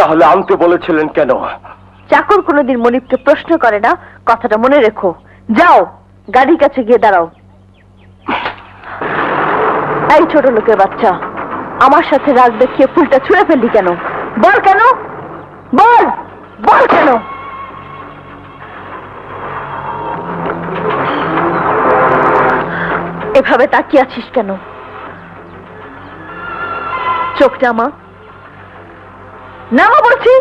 তাহলে আনতে বলেছিলেন কেন? চাকর কোনোদিন মনিবকে প্রশ্ন করে না, কথাটা মনে রেখো। যাও, গাড়ির কাছে গিয়ে দাঁড়াও। এই ছোট লোকের বাচ্চা, আমার সাথে রাগ দেখিয়ে ফুলটা ছুঁড়ে ফেললি কেন? বল কেন? বল! বল কেন? এভাবে তাকিয়ে আছিস কেন? চোখটা মা নামা বলছি।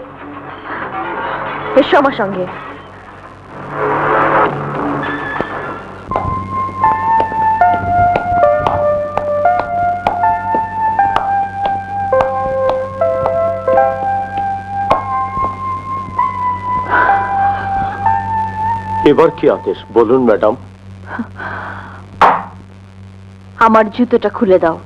এসো আমার সঙ্গে। এবার কি আদেশ? বলুন ম্যাডাম। আমার জুতোটা খুলে দাও।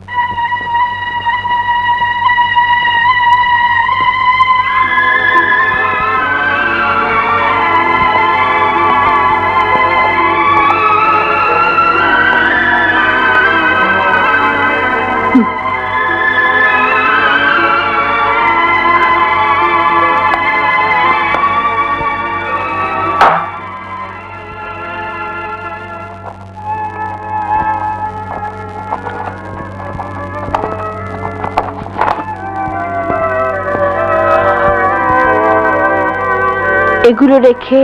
এগুলো রেখে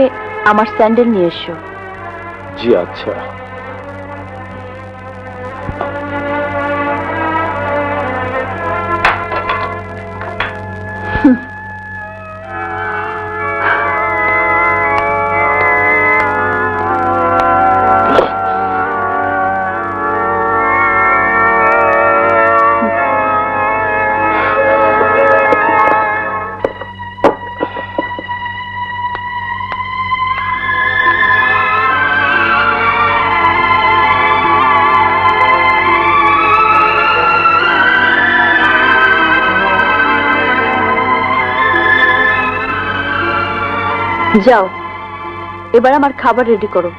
আমার স্যান্ডেল নিয়ে এসো। জি আচ্ছা। যাও। এবার আমার খাবার রেডি করো।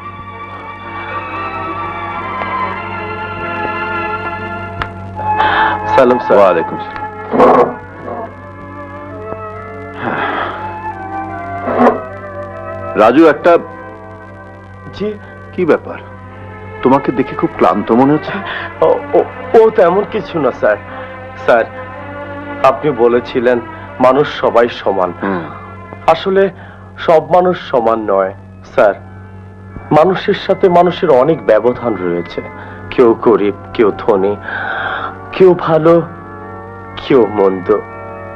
সালাম রাজু একটা জি। কি ব্যাপার? তোমাকে দেখে খুব ক্লান্ত মনে হচ্ছে? ও ও- ও তেমন কিছু না স্যার। স্যার আপনি বলেছিলেন মানুষ সবাই সমান। আসলে সব মানুষ সমান নয়, স্যার। মানুষের সাথে মানুষের অনেক ব্যবধান রয়েছে। কেউ গরিব, কেউ ধনী, কেউ ভালো, কেউ মন্দ,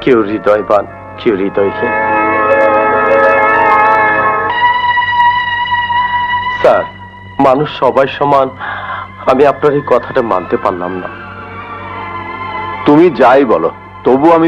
কেউ হৃদয়বান, কেউ হৃদয়হীন। স্যার, মানুষ সবাই সমান, আমি আপনার এই কথাটা মানতে পারলাম না। তুমি যাই বলো তবু আমি